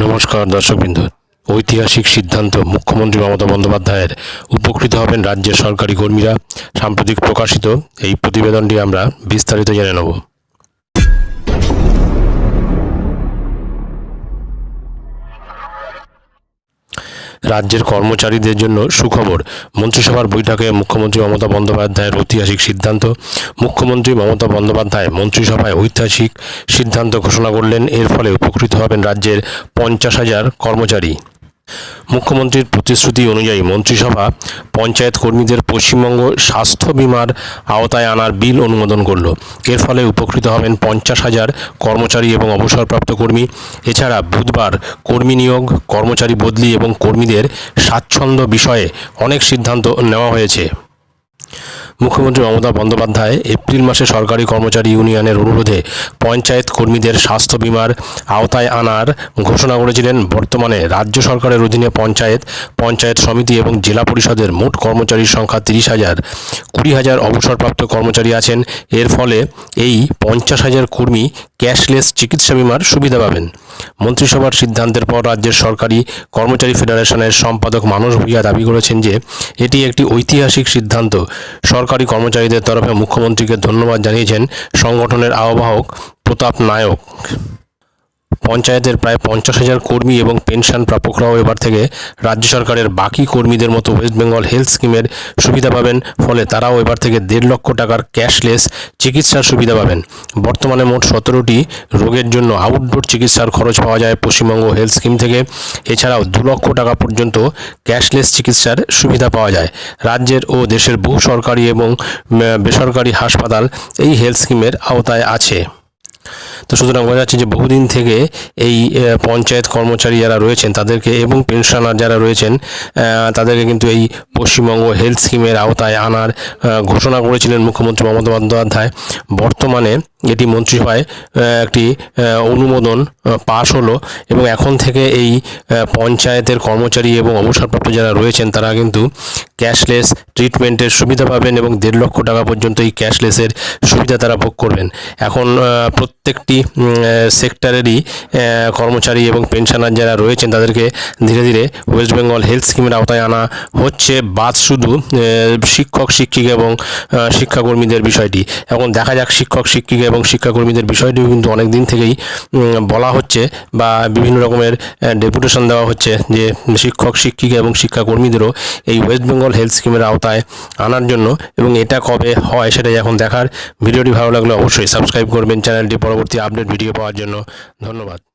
নমস্কার দর্শকবৃন্দু। ঐতিহাসিক সিদ্ধান্ত মুখ্যমন্ত্রী মমতা বন্দ্যোপাধ্যায়ের উপকৃত হবেন রাজ্যের সরকারি কর্মীরা। সাম্প্রতিক প্রকাশিত এই প্রতিবেদনটি আমরা বিস্তারিত জেনে নেব। রাজ্যের কর্মচারীদের জন্য সুখবর। মন্ত্রিসভার বৈঠকে মুখ্যমন্ত্রী মমতা বন্দ্যোপাধ্যায়ের ঐতিহাসিক সিদ্ধান্ত। মুখ্যমন্ত্রী মমতা বন্দ্যোপাধ্যায় মন্ত্রিসভায় ঐতিহাসিক সিদ্ধান্ত ঘোষণা করলেন। এর ফলে উপকৃত হবেন রাজ্যের পঞ্চাশ হাজার কর্মচারী। মুখ্যমন্ত্রীর প্রতিশ্রুতি অনুযায়ী মন্ত্রিসভা পঞ্চায়েত কর্মীদের পশ্চিমবঙ্গ স্বাস্থ্য বিমার আওতায় আনার বিল অনুমোদন করল। এর ফলে উপকৃত হবেন পঞ্চাশ হাজার কর্মচারী এবং অবসরপ্রাপ্ত কর্মী। এছাড়া বুধবার কর্মী নিয়োগ, কর্মচারী বদলি এবং কর্মীদের স্বাচ্ছন্দ্য বিষয়ে অনেক সিদ্ধান্ত নেওয়া হয়েছে। মুখ্যমন্ত্রী মমতা বন্দ্যোপাধ্যায় এপ্রিল মাসে সরকারি কর্মচারী ইউনিয়নের অনুরোধে পঞ্চায়েত কর্মীদের স্বাস্থ্য বিমার আওতায় আনার ঘোষণা করেছিলেন বর্তমানে রাজ্য সরকারের অধীনে পঞ্চায়েত পঞ্চায়েত সমিতি এবং জেলা পরিষদের মোট কর্মচারীর সংখ্যা তিরিশ হাজার। কুড়ি হাজার অবসরপ্রাপ্ত কর্মচারী আছেন। এর ফলে এই পঞ্চাশ হাজার কর্মী ক্যাশলেস চিকিৎসা বিমার সুবিধা পাবেন। মন্ত্রিসভার সিদ্ধান্তের পর রাজ্যের সরকারি কর্মচারী ফেডারেশনের সম্পাদক মানস ভূঁইয়া দাবি করেছেন যে এটি একটি ঐতিহাসিক সিদ্ধান্ত। সরকারি কর্মচারীদের তরফে মুখ্যমন্ত্রীকে ধন্যবাদ জানিয়েছেন সংগঠনের আহ্বায়ক প্রতাপ নায়ক। পঞ্চায়েতের প্রায় পঞ্চাশ হাজার কর্মী এবং পেনশন প্রাপকরাও এবার থেকে রাজ্য সরকারের বাকি কর্মীদের মতো ওয়েস্ট বেঙ্গল হেলথ স্কিমের সুবিধা পাবেন। ফলে তারাও এবার থেকে দেড় লক্ষ টাকার ক্যাশলেস চিকিৎসার সুবিধা পাবেন। বর্তমানে মোট সতেরোটি রোগের জন্য আউটডোর চিকিৎসার খরচ পাওয়া যায় পশ্চিমবঙ্গ হেলথ স্কিম থেকে। এছাড়াও দু লক্ষ টাকা পর্যন্ত ক্যাশলেস চিকিৎসার সুবিধা পাওয়া যায়। রাজ্যের ও দেশের বহু সরকারি এবং বেসরকারি হাসপাতাল এই হেলথ স্কিমের আওতায় আছে। তো সুতরাং বোঝা যাচ্ছে যে বহুদিন থেকে এই পঞ্চায়েত কর্মচারী যারা রয়েছেন তাদেরকে এবং পেনশনার যারা রয়েছেন তাদেরকে কিন্তু এই পশ্চিমবঙ্গ হেলথ স্কিমের আওতায় আনার ঘোষণা করেছিলেন মুখ্যমন্ত্রী মমতা বন্দ্যোপাধ্যায়। বর্তমানে এটি মন্ত্রিসভায় একটি অনুমোদন পাশ হলো এবং এখন থেকে এই পঞ্চায়েতের কর্মচারী এবং অবসরপ্রাপ্ত যারা রয়েছেন তারা কিন্তু ক্যাশলেস ট্রিটমেন্টের সুবিধা পাবেন এবং দেড় লক্ষ টাকা পর্যন্ত এই ক্যাশলেসের সুবিধা তারা ভোগ করবেন। এখন প্রত্যেকটি সেক্টরেরই কর্মচারী এবং পেনশনার যারা রয়েছেন তাদেরকে ধীরে ধীরে ওয়েস্ট বেঙ্গল হেলথ স্কিমের আওতায় আনা হচ্ছে। বাদ শুধু শিক্ষক, শিক্ষিকা এবং শিক্ষাকর্মীদের বিষয়টি। এখন দেখা যাক শিক্ষক, শিক্ষিকা এবং শিক্ষাকর্মীদের বিষয়টিও কিন্তু অনেক দিন থেকেই বলা হচ্ছে বা বিভিন্ন রকমের ডেপুটেশন দেওয়া হচ্ছে যে শিক্ষক, শিক্ষিকা এবং শিক্ষাকর্মীদেরও এই ওয়েস্ট বেঙ্গল হেলথ স্কিমের আওতায় আনার জন্য এবং এটা কবে হয় সেটাই এখন দেখার। ভিডিওটি ভালো লাগলে অবশ্যই সাবস্ক্রাইব করবেন। চ্যানেলটি পরবর্তী আপডেট ভিডিও পাওয়ার জন্য ধন্যবাদ।